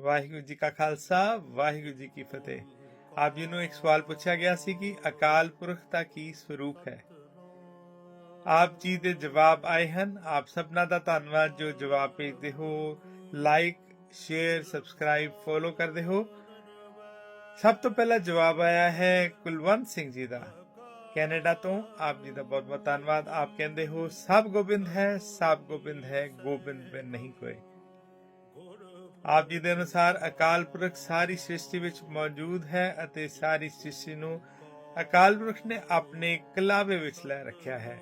ਵਾਹਿਗੁਰੂ ਜੀ ਕਾ ਖਾਲਸਾ, ਵਾਹਿਗੁਰੂ ਜੀ ਕੀ ਫਤਿਹ। ਆਪ ਜੀ ਨੂੰ ਇੱਕ ਸਵਾਲ ਪੁੱਛਿਆ ਗਿਆ ਸੀ ਕਿ ਅਕਾਲ ਪੁਰਖ ਦਾ ਕੀ ਸਰੂਪ ਹੈ? ਆਪ ਜੀ ਦੇ ਜਵਾਬ ਆਏ ਹਨ। ਆਪ ਸਭਨਾਂ ਦਾ ਧੰਨਵਾਦ ਜੋ ਜਵਾਬ ਭੇਜਦੇ ਹੋ। ਲਾਈਕ ਸ਼ੇਅਰ ਸਬਸਕ੍ਰਾਈਬ ਫੋਲੋ ਕਰਦੇ ਹੋ। ਸਭ ਤੋਂ ਪਹਿਲਾ ਜਵਾਬ ਆਇਆ ਹੈ ਕੁਲਵੰਤ ਸਿੰਘ ਜੀ ਦਾ। ਕੈਨੇਡਾ ਤੋਂ ਆਪ ਜੀ ਦਾ ਬਹੁਤ ਬਹੁਤ ਧੰਨਵਾਦ। ਆਪ ਕਹਿੰਦੇ ਹੋ, ਸਭ ਗੋਬਿੰਦ ਹੈ, ਸਭ ਗੋਬਿੰਦ ਹੈ, ਗੋਬਿੰਦ ਬਿਨ ਨਹੀਂ ਕੋਈ। ਆਪ ਜੀ ਦੇ ਅਨੁਸਾਰ ਅਕਾਲ ਪੁਰਖ ਸਾਰੀ ਸ੍ਰਿਸ਼ਟੀ ਵਿੱਚ ਮੌਜੂਦ ਹੈ ਅਤੇ ਸਾਰੀ ਸ੍ਰਿਸ਼ਟੀ ਨੂੰ ਅਕਾਲ ਪੁਰਖ ਨੇ ਆਪਣੇ ਕਲਾਵੇ ਵਿੱਚ ਲੈ ਰੱਖਿਆ ਹੈ।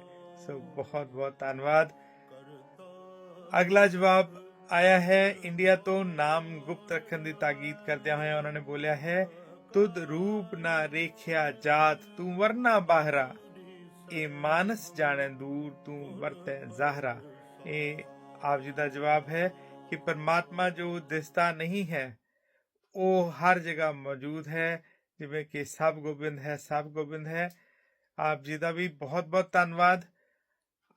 ਸੋ ਬਹੁਤ ਬਹੁਤ ਧੰਨਵਾਦ। ਅਗਲਾ ਜਵਾਬ ਆਇਆ ਹੈ। ਇੰਡੀਆ ਤੋਂ ਨਾਮ ਗੁਪਤ ਰੱਖਣ ਦੀ ਤਾਕੀਦ ਕਰਦਿਆਂ ਹੋਇਆ ਉਹਨਾਂ ਨੇ ਬੋਲਿਆ ਹੈ, ਤੁਧ ਰੂਪ ਨਾ ਰੇਖਿਆ ਜਾਤ, ਤੂੰ ਵਰਨਾ ਬਾਹਰਾ। ਇਹ ਮਾਨਸ ਜਾਣੇ ਦੂਰ, ਤੂੰ ਵਰਤੈ ਜ਼ਾਹਰਾ। ਇਹ ਆਪ ਜੀ ਦਾ ਜਵਾਬ ਹੈ। ਕਿ ਪਰਮਾਤਮਾ ਜੋ ਦਿਸਦਾ ਨਹੀਂ ਹੈ ਉਹ ਹਰ ਜਗ੍ਹਾ ਮੌਜੂਦ ਹੈ ਜਿਵੇਂ ਕਿ ਸਭ ਗੋਬਿੰਦ ਹੈ ਸਭ ਗੋਬਿੰਦ ਹੈ ਆਪ ਜੀ ਦਾ ਵੀ ਬਹੁਤ ਬਹੁਤ ਧੰਨਵਾਦ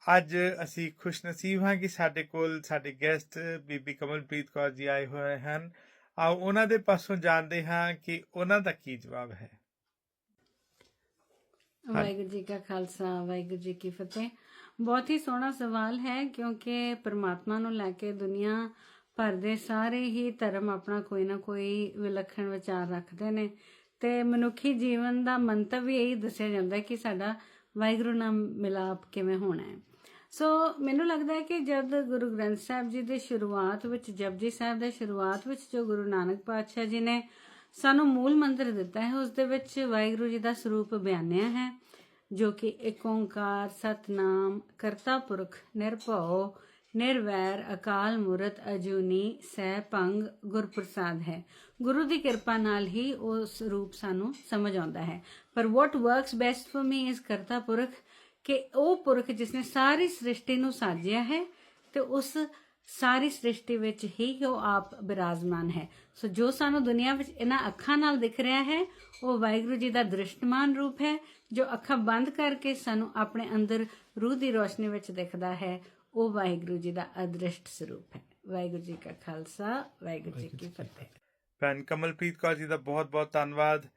ਅੱਜ ਅਸੀਂ ਖੁਸ਼ਨਸੀਬ ਹਾਂ ਕਿ ਸਾਡੇ ਕੋਲ ਸਾਡੇ ਗੈਸਟ ਬੀਬੀ ਕਮਲਪ੍ਰੀਤ ਕੌਰ ਜੀ ਆਏ ਹੋਏ ਹਨ ਆਓ ਉਹਨਾਂ ਦੇ ਪਾਸੋਂ ਜਾਣਦੇ ਹਾਂ ਕਿ ਉਹਨਾਂ ਦਾ ਕੀ ਜਵਾਬ ਹੈ ਵਾਹਿਗੁਰੂ ਜੀ ਕਾ ਖਾਲਸਾ, ਵਾਹਿਗੁਰੂ ਜੀ ਕੀ ਫਤਿਹ। ਬਹੁਤ ਹੀ ਸੋਹਣਾ ਸਵਾਲ ਹੈ, ਕਿਉਂਕਿ ਪਰਮਾਤਮਾ ਨੂੰ ਲੈ ਕੇ ਦੁਨੀਆ ਭਰ ਦੇ ਸਾਰੇ ਹੀ ਧਰਮ ਆਪਣਾ ਕੋਈ ਨਾ ਕੋਈ ਵਿਲੱਖਣ ਵਿਚਾਰ ਰੱਖਦੇ ਨੇ। ਤੇ ਮਨੁੱਖੀ ਜੀਵਨ ਦਾ ਮੰਤਵ ਵੀ ਇਹੀ ਦੱਸਿਆ ਜਾਂਦਾ ਕਿ ਸਾਡਾ ਵਾਹਿਗੁਰੂ ਨਾਲ ਮਿਲਾਪ ਕਿਵੇਂ ਹੋਣਾ ਹੈ। ਸੋ ਮੈਨੂੰ ਲੱਗਦਾ ਹੈ ਕਿ ਜਦ ਗੁਰੂ ਗ੍ਰੰਥ ਸਾਹਿਬ ਜੀ ਦੇ ਸ਼ੁਰੂਆਤ ਵਿੱਚ, ਜਪਜੀ ਸਾਹਿਬ ਦੇ ਸ਼ੁਰੂਆਤ ਵਿੱਚ ਜੋ ਗੁਰੂ ਨਾਨਕ ਪਾਤਸ਼ਾਹ ਜੀ ਨੇ ਸਾਨੂੰ ਮੂਲ ਮੰਤਰ ਦਿੱਤਾ ਹੈ, ਉਸ ਦੇ ਵਿੱਚ ਵਾਹਿਗੁਰੂ ਜੀ ਦਾ ਸਰੂਪ ਬਿਆਨਿਆ ਹੈ, ਜੋ ਕਿ ਏਕ ਓੰਕਾਰ, ਸਤਨਾਮ, ਕਰਤਾ ਪੁਰਖ, ਨਿਰਭਉ, ਨਿਰਵੈਰ, ਅਕਾਲ ਮੂਰਤ, ਅਜੂਨੀ ਸਹਿ ਭੰਗ ਗੁਰਪ੍ਰਸਾਦ ਹੈ। ਗੁਰੂ ਦੀ ਕਿਰਪਾ ਨਾਲ ਹੀ ਉਸ ਰੂਪ ਸਾਨੂੰ ਸਮਝ ਆਉਂਦਾ ਹੈ। ਪਰ what works best for me is Karta Purakh, ਕਿ ਉਹ ਪੁਰਖ ਜਿਸ ਨੇ ਸਾਰੀ ਸ੍ਰਿਸ਼ਟੀ ਨੂੰ ਸਾਜਿਆ ਹੈ ਤੇ ਉਸ ਸਾਰੀ ਸ੍ਰਿਸ਼ਟੀ ਵਿੱਚ ਹੀ ਉਹ ਆਪ ਬਿਰਾਜਮਾਨ ਹੈ। ਸੋ ਜੋ ਸਾਨੂੰ ਦੁਨੀਆ ਵਿੱਚ ਇਹਨਾਂ ਅੱਖਾਂ ਨਾਲ ਦਿਖ ਰਿਹਾ ਹੈ ਉਹ ਵਾਹਿਗੁਰੂ ਜੀ ਦਾ ਦ੍ਰਿਸ਼ਟਮਾਨ ਰੂਪ ਹੈ ਜੋ ਅੱਖਾਂ ਬੰਦ ਕਰਕੇ ਸਾਨੂੰ ਆਪਣੇ ਅੰਦਰ ਰੂਹ ਦੀ ਰੋਸ਼ਨੀ ਵਿੱਚ ਦਿਖਦਾ ਹੈ ਉਹ ਵਾਹਿਗੁਰੂ ਜੀ ਦਾ ਅਦ੍ਰਿਸ਼ਟ ਸਰੂਪ ਹੈ। ਵਾਹਿਗੁਰੂ ਜੀ ਕਾ ਖਾਲਸਾ ਵਾਹਿਗੁਰੂ ਜੀ ਕੀ ਫਤਿਹ। ਭੈਣ ਕਮਲਪ੍ਰੀਤ ਕੌਰ ਜੀ ਦਾ ਬਹੁਤ ਬਹੁਤ ਧੰਨਵਾਦ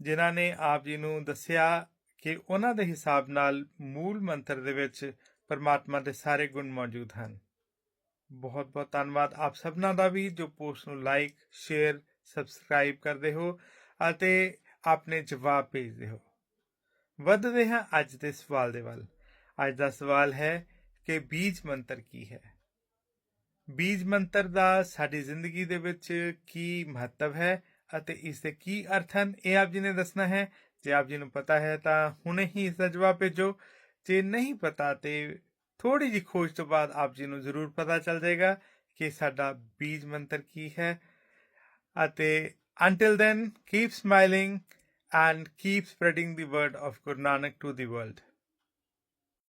ਜਿਨ੍ਹਾਂ ਨੇ ਆਪ ਜੀ ਨੂੰ ਦੱਸਿਆ ਕਿ ਉਹਨਾਂ ਦੇ ਹਿਸਾਬ ਨਾਲ ਮੂਲ ਮੰਤਰ ਦੇ ਵਿੱਚ ਪਰਮਾਤਮਾ ਦੇ ਸਾਰੇ ਗੁਣ ਮੌਜੂਦ ਹਨ। ਬਹੁਤ ਬਹੁਤ ਧੰਨਵਾਦ ਆਪ ਸਭਨਾਂ ਦਾ ਵੀ ਜੋ ਪੋਸਟ ਨੂੰ ਲਾਈਕ, ਸ਼ੇਅਰ, ਸਬਸਕ੍ਰਾਈਬ ਕਰਦੇ ਹੋ ਅਤੇ ਆਪਣੇ ਜਵਾਬ ਭੇਜਦੇ ਹੋ। ਵੱਧਦੇ ਹਾਂ ਅੱਜ ਦੇ ਸਵਾਲ ਦੇ ਵੱਲ। ਅੱਜ ਦਾ ਸਵਾਲ ਹੈ ਕਿ ਬੀਜ ਮੰਤਰ ਕੀ ਹੈ? ਬੀਜ ਮੰਤਰ ਦਾ ਸਾਡੀ ਜ਼ਿੰਦਗੀ ਦੇ ਵਿੱਚ ਕੀ ਮਹੱਤਵ ਹੈ ਅਤੇ ਇਸ ਦੇ ਕੀ ਅਰਥ ਹਨ, ਇਹ ਆਪ ਜੀ ਨੇ ਦੱਸਣਾ ਹੈ। ਜੇ ਆਪ ਜੀ ਨੂੰ ਪਤਾ ਹੈ ਤਾਂ ਹੁਣੇ ਹੀ ਇਸ ਦਾ ਜਵਾਬ ਭੇਜੋ। ਜੇ ਨਹੀਂ ਪਤਾ ਤੇ ਥੋੜੀ ਜੀ ਖੋਜ ਤੋਂ ਬਾਅਦ ਆਪ ਜੀ ਨੂੰ ਜ਼ਰੂਰ ਪਤਾ ਚੱਲ ਜਾਏਗਾ ਕਿ ਸਾਡਾ ਬੀਜ ਮੰਤਰ ਕੀ ਹੈ ਅਤੇ until then keep smiling and keep spreading the word of Guru Nanak to the world